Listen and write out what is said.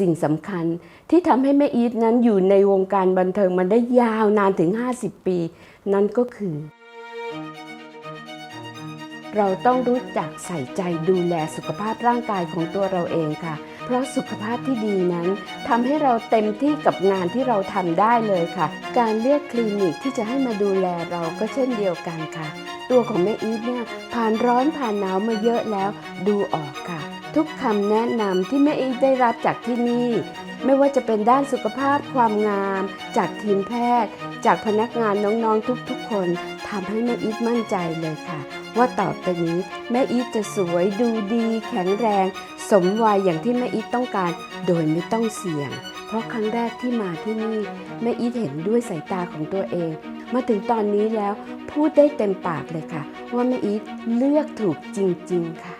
สิ่งสำคัญที่ทำให้แม่อีทนั้นอยู่ในวงการบันเทิงมันได้ยาวนานถึง 50 ปี นั่นก็คือ เราต้องรู้จักใส่ใจดูแลสุขภาพร่างกายของตัวเราเองค่ะ เพราะสุขภาพที่ดีนั้นทำให้เราเต็มที่กับงานที่เราทำได้เลยค่ะ การเลือกคลินิกที่จะให้มาดูแลเราก็เช่นเดียวกันค่ะ ตัวของแม่อีทเนี่ยผ่านร้อนผ่านหนาวมาเยอะแล้วดูออกค่ะ ทุกคำแนะนำที่แม่อีทได้รับจากที่นี่ไม่ว่าจะเป็นด้านสุขภาพความงาม จากทีมแพทย์ จากพนักงานน้องๆทุกๆ คนทำให้แม่อีทมั่นใจเลยค่ะ ว่าต่อไปนี้แม่อีทจะสวยดูดี แข็งแรง มวัยอย่างที่แม่อีทต้องการโดยไม่ต้องเสี่ยง เพราะครั้งแรกที่มาที่นี่แม่อีทเห็นด้วยสายตาของตัวเอง มาถึงตอนนี้แล้วพูดได้เต็มปากเลยค่ะ ว่าแม่อีทเลือกถูกจริง ๆ ค่ะ